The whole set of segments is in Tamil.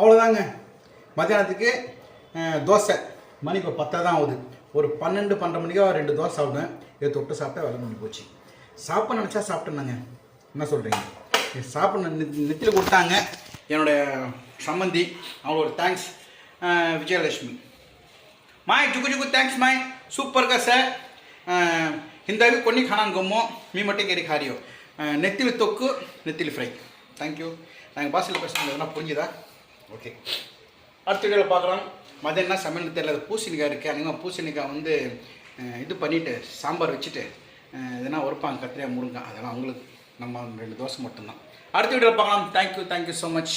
அவ்வளோதாங்க மத்தியானத்துக்கு தோசை. மணி இப்போ பத்தாக தான் ஆகுது. ஒரு பன்னெண்டு பன்னெண்டு மணிக்கு ரெண்டு தோசை சாப்பிடுவேன் இதை தொட்டு சாப்பிட்டா வேலை முடிஞ்சு போச்சு. சாப்பிட நினச்சா சாப்பிட்டேனாங்க. என்ன சொல்கிறீங்க சாப்பிட நெத்தியில் கொடுத்தாங்க. என்னுடைய சம்மந்தி அவங்களோட தேங்க்ஸ் விஜயலட்சுமி. மாய் சுக்கு சுக்கு தேங்க்ஸ் மாய். சூப்பர் கா சார் ಹಿಂದಾಗಿ ಕೊನೆ ಖಾನಾನ್ மீ மட்டும் கேரி ಕೆರೆ ಖಾರಿಯೋ தொக்கு ತೊಕ್ಕು ஃப்ரை ಫ್ರೈ ಥ್ಯಾಂಕ್ ಯು ನನಗೆ ಭಾಷೆಲಿ ಕಷ್ಟ ಪುಂಜಿದ ஓகே அடுத்த வீடியோவில் பார்க்கலாம். மதியம் என்ன சமையல் தெரியல பூசணிக்காய் இருக்குது அங்கே பூசணிக்காய் வந்து இது பண்ணிவிட்டு சாம்பார் வச்சுட்டு எதனா உரைப்பாங்க கத்திரியா முருங்கை அதெல்லாம் அவங்களுக்கு நம்ம ரெண்டு தோசை மட்டும்தான். அடுத்த வீடியோவில் பார்க்கலாம். Thank you thank you so much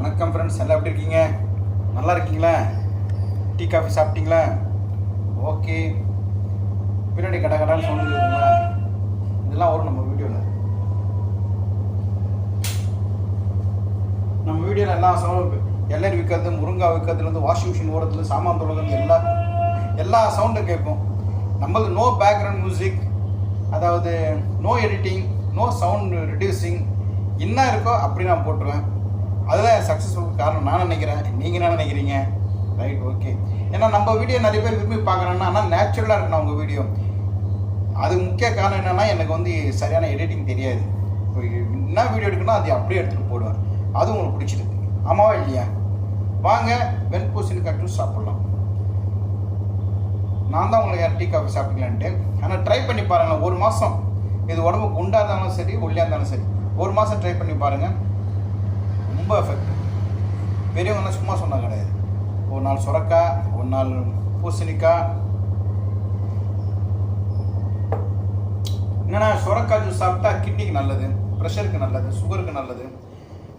வணக்கம் ஃப்ரெண்ட்ஸ் எல்லாம் எப்படி இருக்கீங்க? நல்லா இருக்கீங்களா? டீ காஃபி சாப்பிட்டீங்களா? ஓகே. பின்னாடி கடை கடான்னு சவுண்ட் இருக்குங்களா இதெல்லாம் வரும் நம்ம வீடியோவில் நம்ம வீடியோவில் எல்லாம் சவுண்ட் எல்லரி விற்கிறது முருங்கா விற்கிறதுலேருந்து வாஷிங் மிஷின் ஓடுறதுல சாமான் தொழுகிறது எல்லா எல்லா சவுண்டும் கேட்கும். நம்மளது நோ பேக்ரவுண்ட் மியூசிக் அதாவது no editing no sound reducing என்ன இருக்கோ அப்படி நான் போட்டுருவேன். அதுதான் சக்ஸஸ்ஃபுல் காரணம். நான் நினைக்கிறேன்? நீங்கள் என்ன நினைக்கிறீங்க? ரைட் ஓகே ஏன்னா நம்ம வீடியோ நிறைய பேர் விரும்பி பார்க்குறேன்னா ஆனால் நேச்சுரலாக இருக்கணும் உங்கள் வீடியோ அது முக்கிய காரணம் என்னென்னா எனக்கு வந்து சரியான எடிட்டிங் தெரியாது. இப்போ என்ன வீடியோ எடுக்கணும் அதை அப்படியே எடுத்துகிட்டு போடுவேன் அது உங்களுக்கு பிடிச்சிருக்கு. ஆமாவா இல்லையா? வாங்க வெண்பூசணி கட்டு சாப்பிட்லாம். நான் தான் உங்களுக்கு டீ காஃபி சாப்பிட்டீங்களான்ட்டு ஆனால் ட்ரை பண்ணி பாருங்களேன். ஒரு மாதம் இது உடம்பு குண்டாக இருந்தாலும் சரி ஒல்லியாக இருந்தாலும் சரி ஒரு மாதம் ட்ரை பண்ணி பாருங்கள் ரொம்ப எஃபெக்ட் பெரியவங்கலாம் சும்மா சொன்னால் கிடையாது. ஒரு நாள் சுரக்காய் ஒரு நாள் பூசணிக்காய் என்னன்னா சுரக்காய் ஜூஸ் சாப்பிட்டா கிட்னிக்கு நல்லது ப்ரெஷருக்கு நல்லது சுகருக்கு நல்லது.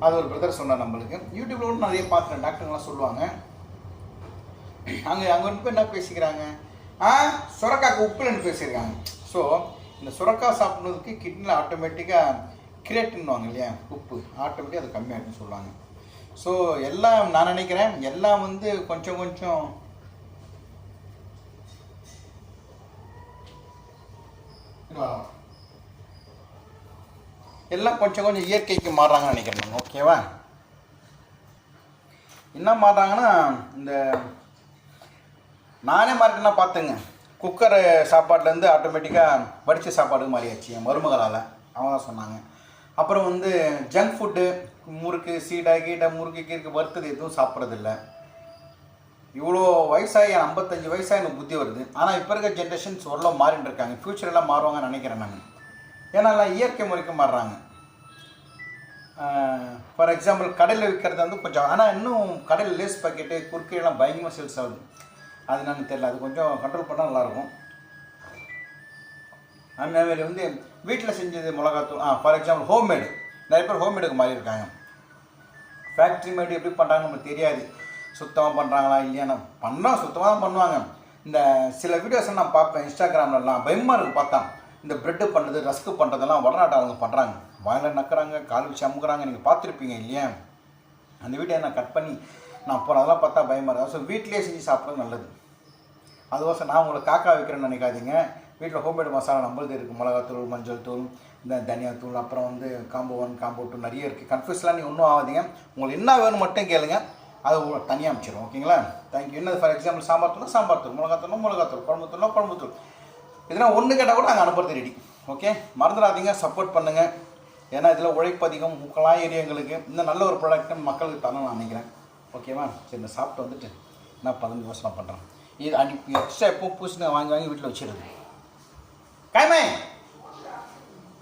அது ஒரு பிரதர் சொன்னார் நம்மளுக்கு. யூடியூப்ல கூட நிறைய பார்த்துட்டேன் டாக்டர்லாம் சொல்லுவாங்க. அங்கே அங்கே வந்து போய் என்ன பேசிக்கிறாங்க? ஆ சுரக்காய்க்கு உப்புலன்னு பேசியிருக்காங்க. ஸோ இந்த சுரக்காய் சாப்பிட்றதுக்கு கிட்னியில் ஆட்டோமேட்டிக்காக கிரியேட்டுன்னுவாங்க இல்லையா? உப்பு. ஆட்டோமேட்டிக்காக அது கம்மியாகிட்டுன்னு சொல்லுவாங்க. ஸோ எல்லாம் நான் நினைக்கிறேன் எல்லாம் வந்து கொஞ்சம் கொஞ்சம் எல்லாம் கொஞ்சம் கொஞ்சம் இயற்கைக்கு மாறுறாங்கன்னு நினைக்கிறேன் ஓகேவா என்ன மாறுறாங்கன்னா இந்த நானே மாறிட்டுனா பார்த்துங்க குக்கர் சாப்பாட்டிலேருந்து ஆட்டோமேட்டிக்காக வடித்த சாப்பாடு மாறியாச்சு என் மருமகளால். அவங்க தான் சொன்னாங்க. அப்புறம் வந்து ஜங்க் ஃபுட்டு முறுக்கு சீடை கீடை முறுக்கு கீருக்கு வறுத்தது எதுவும் சாப்பிட்றதில்ல. இவ்வளோ வயசாகி ஐம்பத்தஞ்சு வயசாக எனக்கு புத்தி வருது. ஆனால் இப்போ இருக்க ஜென்ரேஷன்ஸ் ஓரளவு மாறிட்டு இருக்காங்க. ஃப்யூச்சரெல்லாம் மாறுவாங்கன்னு நினைக்கிறேன் நான். ஏன்னா எல்லாம் இயற்கை முறைக்கு மாறுறாங்க. ஃபார் எக்ஸாம்பிள் கடையில் விற்கிறது வந்து கொஞ்சம் ஆனால் இன்னும் கடையில் லேஸ் பாக்கெட்டு குறுக்கையெல்லாம் பயங்கரமாக சேல்ஸ் ஆகுது. அது என்னன்னு தெரியல. அது கொஞ்சம் கண்ட்ரோல் பண்ணால் நல்லாயிருக்கும் அந்த வந்து வீட்டில் செஞ்சது மிளகாத்தூள் ஆ ஃபார் எக்ஸாம்பிள் ஹோம்மேடு நிறைய பேர் ஹோம்மேடுக்கு மாறி இருக்காங்க. ஃபேக்ட்ரி மேடு எப்படி பண்ணுறாங்க நமக்கு தெரியாது. சுத்தமாக பண்ணுறாங்களா இல்லையான்னு. பண்ணால் சுத்தமாக தான் பண்ணுவாங்க. இந்த சில வீடியோஸ் நான் பார்ப்பேன் இன்ஸ்டாகிராம்லலாம் பயமாக இருக்குது பார்த்தா. இந்த ப்ரெட்டு பண்ணுறது ரஸ்க்கு பண்ணுறதெல்லாம் வடநாட்டாளங்க பண்ணுறாங்க வாயில் நக்குறாங்க கால் வச்சு அமுக்குறாங்க. நீங்கள் பார்த்துருப்பீங்க இல்லையா? அந்த வீடியோ நான் கட் பண்ணி நான் போகிறதெல்லாம் அதெல்லாம் பார்த்தா பயமாக இருக்குது ஸோ வீட்டிலே செஞ்சு சாப்பிட்றது நல்லது. அதுவாசம் நான் உங்களை காக்கா வைக்கிறேன்னு நினைக்காதீங்க. வீட்டில் ஹோம்மேடு மசாலா நம்மளது இருக்குது மிளகாத்தூள் மஞ்சள் தூள் இந்த தனியாத்தூள் அப்புறம் வந்து காம்போ ஒன் காம்போ டூ நிறைய இருக்குது கன்ஃபியூஸ்லாம் நீங்கள் ஒன்றும் ஆகாதீங்க. உங்களுக்கு என்ன வேணும் மட்டும் கேளுங்க. அதை உங்களுக்கு தனியாக அமைச்சிடும் ஓகேங்களா தேங்க்யூ என்ன ஃபார் எக்ஸாம்பிள் சாம்பார் தூள் சாம்பார் தூள் மிளகாத்தூள் மிளகாத்தூள் குழம்பு தூள்னா குழம்பு தூள். இதெல்லாம் ஒன்று கேட்டால் கூட நாங்கள் அனுப்புறது ரெடி ஓகே மறந்துடாதீங்க. சப்போர்ட் பண்ணுங்கள் ஏன்னா இதில் உழைப்பு அதிகம். முக்கலாம் ஏரியாங்களுக்கு இன்னும் நல்ல ஒரு ப்ராடக்ட்டை மக்களுக்கு தரணும் நான் நினைக்கிறேன். ஓகேவா சரி இந்த சாப்பிட்டு வந்துட்டு நான் பதினஞ்சு வருஷம் பண்ணுறேன் இது அடி எக்ஸ்ட்ரா எப்போ பூசணி வாங்கி வாங்கி வீட்டில் வச்சிருது காயமே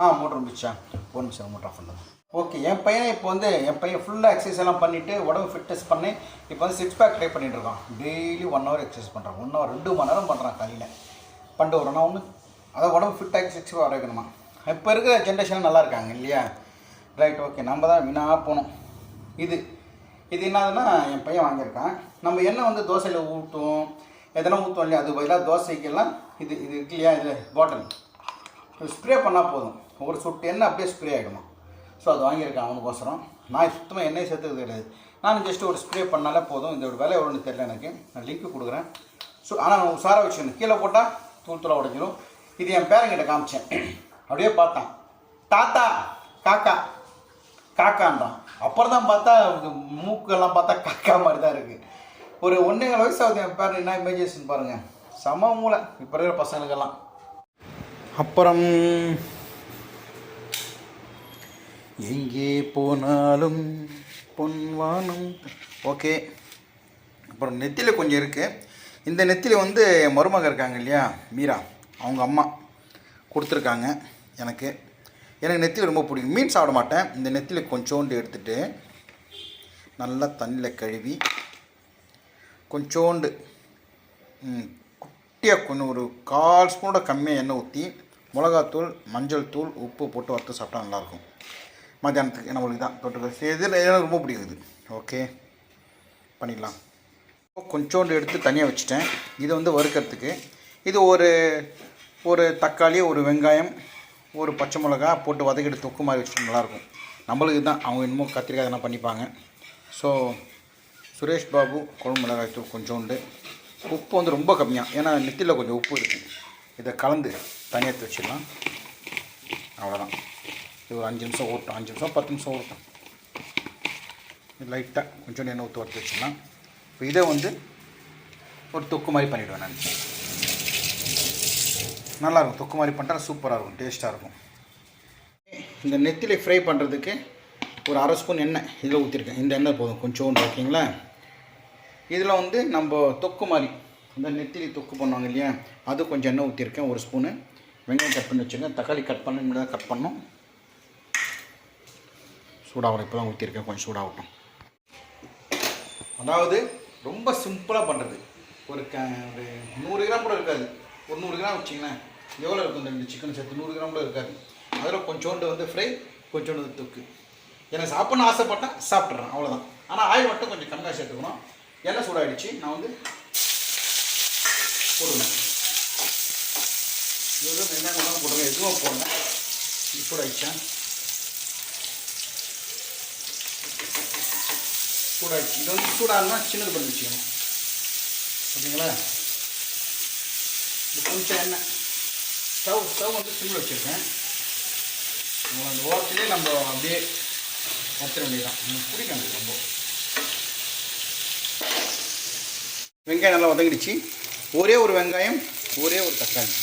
ஆ மோட்டர் முடிச்சா ஒரு நிமிஷம் மோட்டர் ஆஃப் பண்ணுறது ஓகே என் பையனை இப்போ வந்து என் பையன் ஃபுல்லாக எக்ஸசைஸ் எல்லாம் பண்ணிவிட்டு உடம்பு ஃபிட்னஸ் பண்ணி இப்போ வந்து சிக்ஸ் பேக் ட்ரை பண்ணிகிட்டு இருக்கான். டெய்லி ஒன் ஹவர் எக்ஸசைஸ் பண்ணுறான் ஒன் ஹவர் ரெண்டு மணி நேரம் பண்ணுறான் காலையில். பண்ணிட்டு வரணும் ஒன்று அதை உடம்பு ஃபிட்டாகி சிக்ஸ் பேக் வரைக்கணுமா இப்போ இருக்கிற ஜென்ரேஷன் நல்லா இருக்காங்க இல்லையா? ரைட் ஓகே நம்ம தான் வீணாக போகணும் இது இது என்னதுன்னா என் பையன் வாங்கியிருக்கான். நம்ம எண்ணெய் வந்து தோசையில் ஊட்டும் எதனா ஊற்றும் இல்லையா? அது பதிலாக தோசைக்கெல்லாம் இது இது இருக்கு இல்லையா இது பாட்டில் ஸ்ப்ரே பண்ணால் போதும். ஒரு சொட்டு எண்ணெய் அப்படியே ஸ்ப்ரே ஆகிடுமா ஸோ அது வாங்கியிருக்கேன் அவனுக்கோசரம். நான் சுத்தமாக எண்ணெய் சேர்த்துக்கிறது கிடையாது. நான் ஜஸ்ட் ஒரு ஸ்ப்ரே பண்ணாலே போதும். இதோட விலை எவ்வளோன்னு தெரியல எனக்கு. நான் லிங்க் கொடுக்குறேன். ஸோ ஆனால் உஷாராக வச்சுக்கணும். கீழே போட்டால் தூள் தூளாக உடைஞ்சிடும் இது என் பேரங்கிட்ட காமிச்சேன். அப்படியே பார்த்தான். தாத்தா காக்கா. காக்கான்றான். அப்புறம் தான் பார்த்தா மூக்கெல்லாம் பார்த்தா காக்கா மாதிரி தான் இருக்குது ஒரு ஒன்றேகால் வயசு ஆகுது என் பேர் என்ன இமேஜினேஷன் பாருங்கள் சம மூளை. இப்போ இருக்கிற பசங்களுக்கெல்லாம். அப்புறம் எங்கே போனாலும் பொன்வானம் ஓகே. அப்புறம் நெத்தியில் கொஞ்சம் இருக்குது இந்த நெத்தியில் வந்து மருமக இருக்காங்க இல்லையா? மீரா. அவங்க அம்மா கொடுத்துருக்காங்க எனக்கு. எனக்கு நெத்தியில் ரொம்ப பிடிக்கும். மீன் சாப்பிட மாட்டேன். இந்த நெத்தியில் கொஞ்சோண்டு எடுத்துகிட்டு நல்லா தண்ணியில் கழுவி கொஞ்சோண்டு குட்டியாக கொஞ்சம் ஒரு கால் ஸ்பூனோட கம்மியாக எண்ணெய் ஊற்றி மிளகாத்தூள் மஞ்சள் தூள் உப்பு போட்டு வறுத்து சாப்பிட்டா நல்லாயிருக்கும். மத்தியானத்துக்கு நம்மளுக்கு தான்? தொட்டுக்க இதில் எனக்கு ரொம்ப பிடிக்கும் இது ஓகே பண்ணிடலாம். கொஞ்சோண்டு எடுத்து தனியாக வச்சுட்டேன். இதை வந்து வறுக்கிறதுக்கு இது ஒரு ஒரு தக்காளி ஒரு வெங்காயம் ஒரு பச்சை மிளகா போட்டு வதக்கிட்டு தொக்கு மாதிரி வச்சுட்டு நல்லாயிருக்கும். நம்மளுக்கு தான் அவங்க இன்னமும் கத்திரிக்காய் இதெல்லாம் பண்ணிப்பாங்க. ஸோ சுரேஷ் பாபு குழம்பு மிளகாய் தூள் கொஞ்சோண்டு. உப்பு வந்து ரொம்ப கம்மியாக ஏன்னா நெத்தியில் கொஞ்சம் உப்பு இருக்குது இதை கலந்து தனியாக வச்சிடலாம். அவ்வளோதான் இது ஒரு அஞ்சு நிமிஷம் ஓட்டும் அஞ்சு நிமிஷம் பத்து நிமிஷம் ஓட்டும் லைட்டாக கொஞ்சோண்டு எண்ணெய் ஊற்றி வறுத்து வச்சிடலாம். இப்போ இதை வந்து ஒரு தொக்கு மாதிரி பண்ணிவிடுவேன் நான். நல்லாயிருக்கும். தொக்கு மாதிரி பண்ணுறா சூப்பராக இருக்கும். டேஸ்ட்டாக இருக்கும். இந்த நெத்திலி ஃப்ரை பண்ணுறதுக்கு ஒரு அரை ஸ்பூன் எண்ணெய் இதில் ஊற்றிருக்கேன் இந்த எண்ணெய் போதும். கொஞ்சோண்டு ஓகேங்களா? இதில் வந்து நம்ம தொக்கு மாதிரி இந்த நெத்திலி தொக்கு பண்ணுவாங்க இல்லையா? அது கொஞ்சம் எண்ணெய் ஊற்றிருக்கேன் ஒரு ஸ்பூனு. வெங்காயம் கட் பண்ணி வச்சுருக்கேன் தக்காளி கட் பண்ண இப்படி தான் கட் பண்ணோம். சூடாகல இப்போ தான் ஊற்றிருக்கேன் கொஞ்சம் சூடாகட்டும். அதாவது ரொம்ப சிம்பிளாக பண்ணுறது ஒரு க ஒரு நூறு கிராம் கூட இருக்காது. ஒரு நூறு கிராம் வச்சிங்களேன். எவ்வளோ இருக்கும் இந்த ரெண்டு சிக்கன் சேர்த்து நூறு கிராம் கூட இருக்காது. அதில் கொஞ்சோண்டு வந்து ஃப்ரை கொஞ்சோண்டு வந்து தொக்கு. எனக்கு சாப்பிட்ணும்னு ஆசைப்பட்டேன் சாப்பிட்றேன் அவ்வளோதான் ஆனால் ஆயில் மட்டும் கொஞ்சம் கம்மியாக சேர்த்துக்கணும். எண்ணெய் சூடாகிடுச்சு நான் வந்து போடுவேன் இது வெங்காயம் எல்லாம் போடுவேன் எதுவும் போடுறேன் இது சூடாகிடுச்சா சூடாகிடுச்சு இது வந்து சூடாகனா சின்னது பண்ணி வச்சுக்கணும். ஓகேங்களா? இது கொஞ்சம் எண்ணெய். ஸ்டவ் ஸ்டவ் வந்து சிம்மில் வச்சுருக்கேன். உங்களை அந்த ஓரத்துலேயே நம்ம அப்படியே வச்சிட வேண்டியதான் எனக்கு பிடிக்கும் ரொம்ப வெங்காயம் நல்லா வதங்கிடுச்சு. ஒரே ஒரு வெங்காயம் ஒரே ஒரு தக்காளி.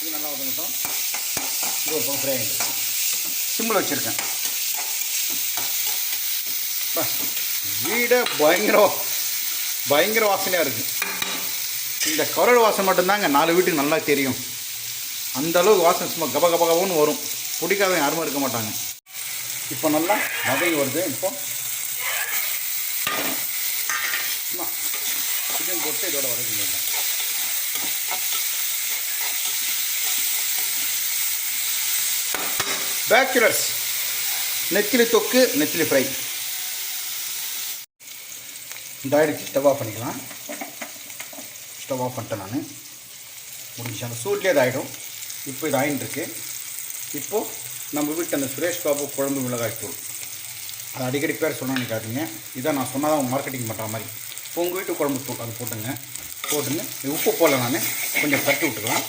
இது நல்லா வதங்கட்டும். இது ஒரு பக்கம் ஃப்ரை ஆகிடுச்சு சிம்மில் வச்சுருக்கேன். பா, வீடே பயங்கர பயங்கர வாசனையாக இருக்குது இந்த கரடு வாசனை மட்டும்தாங்க நாலு வீட்டுக்கு நல்லா தெரியும். அந்தளவுக்கு வாசனை சும்மா கப கப கபன்னு வரும். பிடிக்காதவங்க யாருமே இருக்க மாட்டாங்க. இப்போ நல்லா வதங்கி வருது. இப்போ சும்மா சிக்கன் போட்டு இதோட வதக்கிங்க பேச்சுலர்ஸ் நெத்திலி தொக்கு நெத்திலி ஃப்ரை இந்த ஆயிடுச்சு ஸ்டவ் ஆஃப் பண்ணிக்கலாம். ஸ்டவ் ஆஃப் பண்ணிட்டேன் நான். முடிஞ்சு அந்த சூட்லேயே இது ஆகிடும் இப்போ இது ஆயின் இருக்கு இப்போது நம்ம வீட்டு அந்த சுரேஷ் பாபு குழம்பு மிளகாய் தூள் அது அடிக்கடி பேர் சொன்னா நினைக்காதீங்க. இதான் நான் சொன்னால் தான் மார்க்கெட்டிங் பண்ணுற மாதிரி. உங்கள் வீட்டு குழம்பு தூள் அது போட்டுங்க. போட்டுங்க. உப்பு போடல நான். கொஞ்சம் தட்டி விட்டுக்கலாம்.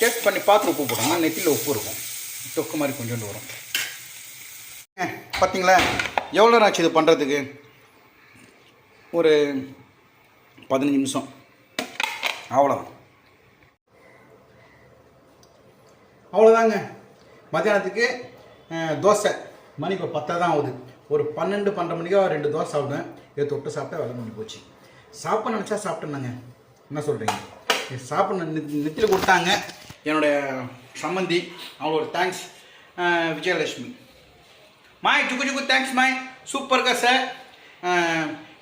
டேஸ்ட் பண்ணி பார்த்து உப்பு போடுங்க நெத்தியில் உப்பு இருக்கும். தொக்கு மாதிரி கொஞ்சோண்டு வரும். பார்த்தீங்களா எவ்வளோ நேரம் ஆச்சு இது பண்ணுறதுக்கு ஒரு பதினஞ்சு நிமிஷம். அவ்வளோதான் அவ்வளோதாங்க மத்தியானத்துக்கு தோசை. மணிக்கு ஒரு தான் ஆகுது. ஒரு பன்னெண்டு பன்னெண்டு மணிக்கு ரெண்டு தோசை சாப்பிடுவேன் இதை தொட்டு சாப்பிட்டா வேலை பண்ணி போச்சு. சாப்பிட நினச்சா சாப்பிட்டேன்னாங்க என்ன சொல்கிறீங்க சாப்பிட நெத்தியில் கொடுத்தாங்க என்னுடைய சம்மந்தி. ஒரு தேங்க்ஸ் விஜயலட்சுமி. மாய் சுக்கு சுக்கு தேங்க்ஸ் மாய். சூப்பர் இருக்கா சார்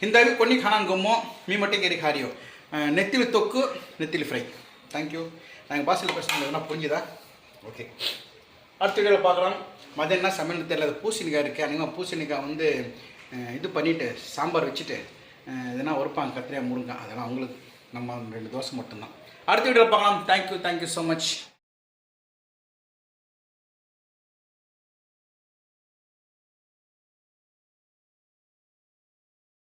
இந்த ಹಿಂದಾಗಿ ಕೊನಿ ಖಾನಾಂಗಮ್ಮು ಮೀ ಮಟ್ಟಿಗೆ ಖಾರಿಯೋ ನೆತ್ತಿಲಿ ತೊಕ್ಕು ನೆತ್ತಿಲಿ ಫ್ರೈ ಥ್ಯಾಂಕ್ நாங்கள் ನಂಗೆ ಭಾಷೆಲ್ಲ ಪ್ರಶ್ನೆ புரிஞ்சுதா? ஓகே அடுத்த பார்க்கலாம். மதியம் என்ன சமையல் தெரியல. பூசணிக்காய் இருக்குது அநேகமாக பூசணிக்காய் வந்து இது பண்ணிவிட்டு சாம்பார் வச்சுட்டு எதனா ஒருப்பாங்க கத்திரியா முருங்கை அதெல்லாம் அவங்களுக்கு நம்ம ரெண்டு தோசை மட்டும்தான். அடுத்த வீடியோவில் பார்க்கலாம் தேங்க்யூ தேங்க்யூ ஸோ மச்